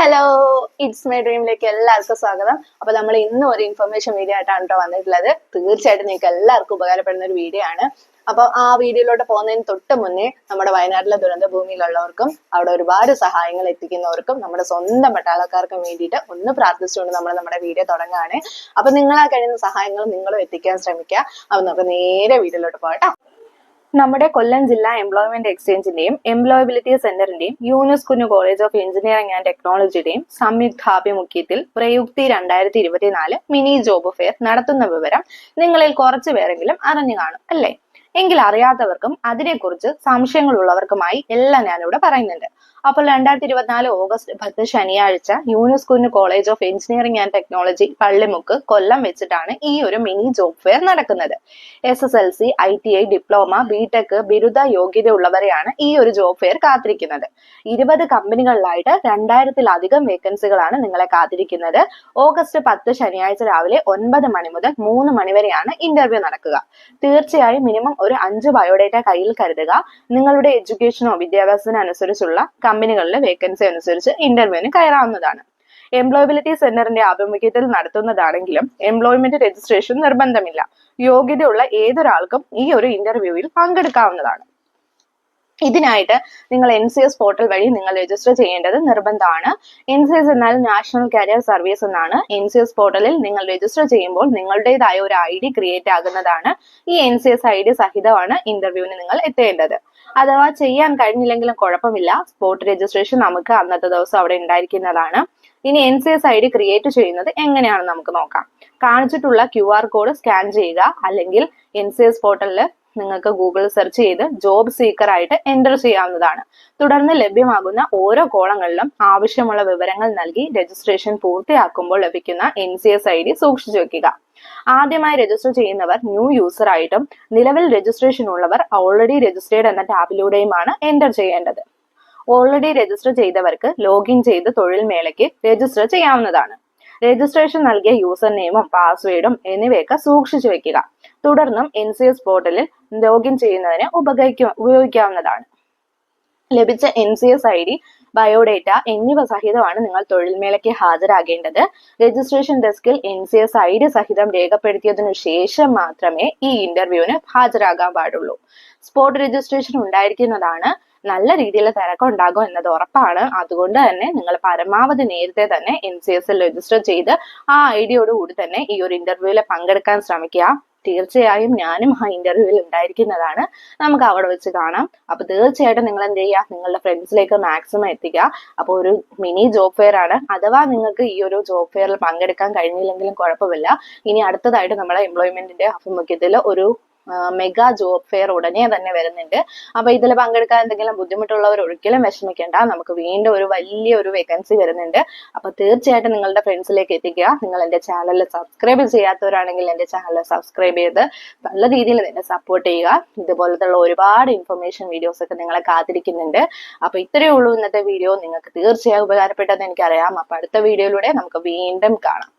Hello it's my ഡ്രീമിലേക്ക് എല്ലാവർക്കും സ്വാഗതം. അപ്പൊ നമ്മൾ ഇന്നും ഒരു ഇൻഫർമേഷൻ വീഡിയോ ആയിട്ടാണ് കേട്ടോ വന്നിട്ടുള്ളത്. തീർച്ചയായിട്ടും നിങ്ങൾക്ക് എല്ലാവർക്കും ഉപകാരപ്പെടുന്ന ഒരു വീഡിയോ ആണ്. അപ്പൊ ആ വീഡിയോയിലോട്ട് പോകുന്നതിന് തൊട്ട് മുന്നേ നമ്മുടെ വയനാട്ടിലെ ദുരന്ത ഭൂമിയിലുള്ളവർക്കും അവിടെ ഒരുപാട് സഹായങ്ങൾ എത്തിക്കുന്നവർക്കും നമ്മുടെ സ്വന്തം പട്ടാളക്കാർക്കും വേണ്ടിയിട്ട് ഒന്ന് പ്രാർത്ഥിച്ചുകൊണ്ട് നമ്മൾ നമ്മുടെ വീഡിയോ തുടങ്ങുകയാണ്. അപ്പൊ നിങ്ങളാ കഴിയുന്ന സഹായങ്ങൾ നിങ്ങളും എത്തിക്കാൻ ശ്രമിക്കുക. അപ്പൊ നമുക്ക് നേരെ വീഡിയോയിലോട്ട് പോകട്ടോ നമ്മുടെ കൊല്ലം ജില്ലാ എംപ്ലോയ്മെന്റ് എക്സ്ചേഞ്ചിന്റെയും employability സെന്ററിന്റെയും Yunus college of engineering and ടെക്നോളജിയുടെയും സംയുക്താഭിമുഖ്യത്തിൽ പ്രയുക്തി രണ്ടായിരത്തി ഇരുപത്തിനാല് മിനി ജോബ് ഫെയർ നടത്തുന്ന വിവരം നിങ്ങളിൽ കുറച്ചു പേരെങ്കിലും അറിഞ്ഞു കാണും അല്ലേ? എങ്കിൽ അറിയാത്തവർക്കും അതിനെക്കുറിച്ച് സംശയങ്ങളുള്ളവർക്കുമായി എല്ലാം ഞാനിവിടെ പറയുന്നുണ്ട്. അപ്പോൾ രണ്ടായിരത്തി ഇരുപത്തിനാല് ഓഗസ്റ്റ് പത്ത് ശനിയാഴ്ച യൂനെസ്കോന് college of engineering and technology Pallimukku Kollam വെച്ചിട്ടാണ് ഈ ഒരു മിനി ജോബ് ഫെയർ നടക്കുന്നത്. S S L C I T I diploma BTech ബിരുദ യോഗ്യത ഉള്ളവരെയാണ് ഈ ഒരു ജോബ് ഫെയർ കാത്തിരിക്കുന്നത്. ഇരുപത് കമ്പനികളിലായിട്ട് രണ്ടായിരത്തിലധികം വേക്കൻസികളാണ് നിങ്ങളെ കാത്തിരിക്കുന്നത്. ഓഗസ്റ്റ് പത്ത് ശനിയാഴ്ച രാവിലെ ഒൻപത് മണി മുതൽ മൂന്ന് മണി വരെയാണ് ഇന്റർവ്യൂ നടക്കുക. തീർച്ചയായും മിനിമം ഒരു അഞ്ച് ബയോഡേറ്റ കയ്യിൽ കരുതുക. നിങ്ങളുടെ എഡ്യൂക്കേഷനോ വിദ്യാഭ്യാസത്തിനോ അനുസരിച്ചുള്ള കമ്പനികളിലെ വേക്കൻസി അനുസരിച്ച് ഇന്റർവ്യൂവിന് കയറാവുന്നതാണ്. എംപ്ലോയബിലിറ്റി സെന്ററിന്റെ ആഭിമുഖ്യത്തിൽ നടത്തുന്നതാണെങ്കിലും എംപ്ലോയ്മെന്റ് രജിസ്ട്രേഷൻ നിർബന്ധമില്ല. യോഗ്യതയുള്ള ഏതൊരാൾക്കും ഈ ഒരു ഇന്റർവ്യൂവിൽ പങ്കെടുക്കാവുന്നതാണ്. ഇതിനായിട്ട് നിങ്ങൾ എൻ സി എസ് പോർട്ടൽ വഴി നിങ്ങൾ രജിസ്റ്റർ ചെയ്യേണ്ടത് നിർബന്ധമാണ്. എൻ സി എസ് എന്നാൽ നാഷണൽ കരിയർ സർവീസ് എന്നാണ്. എൻ സി എസ് പോർട്ടലിൽ നിങ്ങൾ രജിസ്റ്റർ ചെയ്യുമ്പോൾ നിങ്ങളുടേതായ ഒരു ഐ ഡി ക്രിയേറ്റ് ആകുന്നതാണ്. ഈ N C S I D സഹിതമാണ് ഇന്റർവ്യൂവിന് നിങ്ങൾ എത്തേണ്ടത്. അഥവാ ചെയ്യാൻ കഴിഞ്ഞില്ലെങ്കിലും കുഴപ്പമില്ല. സ്പോട്ട് രജിസ്ട്രേഷൻ നമുക്ക് അന്നത്തെ ദിവസം അവിടെ ഉണ്ടായിരിക്കുന്നതാണ്. ഇനി N C S I D create ചെയ്യുന്നത് എങ്ങനെയാണെന്ന് നമുക്ക് നോക്കാം. കാണിച്ചിട്ടുള്ള ക്യു ആർ കോഡ് സ്കാൻ ചെയ്യുക അല്ലെങ്കിൽ എൻ സി എസ് പോർട്ടലിൽ നിങ്ങൾക്ക് ഗൂഗിൾ സെർച്ച് ചെയ്ത് ജോബ് സീക്കർ ആയിട്ട് എന്റർ ചെയ്യാവുന്നതാണ്. തുടർന്ന് ലഭ്യമാകുന്ന ഓരോ കോളങ്ങളിലും ആവശ്യമുള്ള വിവരങ്ങൾ നൽകി രജിസ്ട്രേഷൻ പൂർത്തിയാക്കുമ്പോൾ ലഭിക്കുന്ന N C S I D സൂക്ഷിച്ചു വെക്കുക. ആദ്യമായി രജിസ്റ്റർ ചെയ്യുന്നവർ ന്യൂ യൂസർ ആയിട്ടും നിലവിൽ രജിസ്ട്രേഷൻ ഉള്ളവർ ഓൾറെഡി രജിസ്റ്റേർഡ് എന്ന ടാബിലൂടെയുമാണ് എന്റർ ചെയ്യേണ്ടത്. ഓൾറെഡി രജിസ്റ്റർ ചെയ്തവർക്ക് ലോഗിൻ ചെയ്ത് തൊഴിൽ മേളയ്ക്ക് രജിസ്റ്റർ ചെയ്യാവുന്നതാണ്. രജിസ്ട്രേഷൻ നൽകിയ യൂസർ നെയിമും പാസ്വേഡും എന്നിവയൊക്കെ സൂക്ഷിച്ചു വെക്കുക. തുടർന്നും എൻ സി എസ് പോർട്ടലിൽ ലോഗിൻ ചെയ്യുന്നതിന് ഉപകരിക്കും ഉപയോഗിക്കാവുന്നതാണ്. ലഭിച്ച N C S I D biodata എന്നിവ സഹിതമാണ് നിങ്ങൾ തൊഴിൽമേളയ്ക്ക് ഹാജരാകേണ്ടത്. രജിസ്ട്രേഷൻ ഡെസ്കിൽ N C S I D സഹിതം രേഖപ്പെടുത്തിയതിനു ശേഷം മാത്രമേ ഈ ഇന്റർവ്യൂവിന് ഹാജരാകാൻ പാടുള്ളൂ. സ്പോട്ട് രജിസ്ട്രേഷൻ ഉണ്ടായിരിക്കുന്നതാണ് നല്ല രീതിയിൽ തിരക്കുണ്ടാകും എന്നത് ഉറപ്പാണ്. അതുകൊണ്ട് തന്നെ നിങ്ങൾ പരമാവധി നേരത്തെ തന്നെ എൻ സി എസ് രജിസ്റ്റർ ചെയ്ത് ആ ഐഡിയോട് കൂടി തന്നെ ഈ ഒരു ഇന്റർവ്യൂവിൽ പങ്കെടുക്കാൻ ശ്രമിക്കുക. തീർച്ചയായും ഞാനും ആ ഇന്റർവ്യൂവിൽ ഉണ്ടായിരിക്കുന്നതാണ്. നമുക്ക് അവിടെ വെച്ച് കാണാം. അപ്പൊ തീർച്ചയായിട്ടും നിങ്ങൾ എന്ത് ചെയ്യുക? നിങ്ങളുടെ ഫ്രണ്ട്സിലേക്ക് മാക്സിമം എത്തിക്കുക. അപ്പോൾ ഒരു മിനി ജോബ് ഫെയർ ആണ്. അഥവാ നിങ്ങൾക്ക് ഈ ഒരു ജോബ് ഫെയറിൽ പങ്കെടുക്കാൻ കഴിഞ്ഞില്ലെങ്കിലും കുഴപ്പമില്ല. ഇനി അടുത്തതായിട്ട് നമ്മുടെ എംപ്ലോയ്മെന്റിന്റെ ആഭിമുഖ്യത്തിൽ ഒരു മെഗാ ജോബ് ഫെയർ ഉടനെ തന്നെ വരുന്നുണ്ട്. അപ്പൊ ഇതിൽ പങ്കെടുക്കാൻ എന്തെങ്കിലും ബുദ്ധിമുട്ടുള്ളവർ ഒരിക്കലും വിഷമിക്കേണ്ട. നമുക്ക് വീണ്ടും ഒരു വലിയ ഒരു വേക്കൻസി വരുന്നുണ്ട്. അപ്പൊ തീർച്ചയായിട്ടും നിങ്ങളുടെ ഫ്രണ്ട്സിലേക്ക് എത്തിക്കുക. നിങ്ങൾ എന്റെ ചാനൽ സബ്സ്ക്രൈബ് ചെയ്യാത്തവരാണെങ്കിൽ എന്റെ ചാനൽ സബ്സ്ക്രൈബ് ചെയ്ത് നല്ല രീതിയിൽ എന്നെ സപ്പോർട്ട് ചെയ്യുക. ഇതുപോലത്തുള്ള ഒരുപാട് ഇൻഫർമേഷൻ വീഡിയോസ് ഒക്കെ നിങ്ങളെ കാത്തിരിക്കുന്നുണ്ട്. അപ്പൊ ഇത്രയേ ഉള്ളൂ ഇന്നത്തെ വീഡിയോ നിങ്ങൾക്ക് തീർച്ചയായും ഉപകാരപ്പെട്ടതെന്ന് എനിക്കറിയാം. അപ്പൊ അടുത്ത വീഡിയോയിലൂടെ നമുക്ക് വീണ്ടും കാണാം.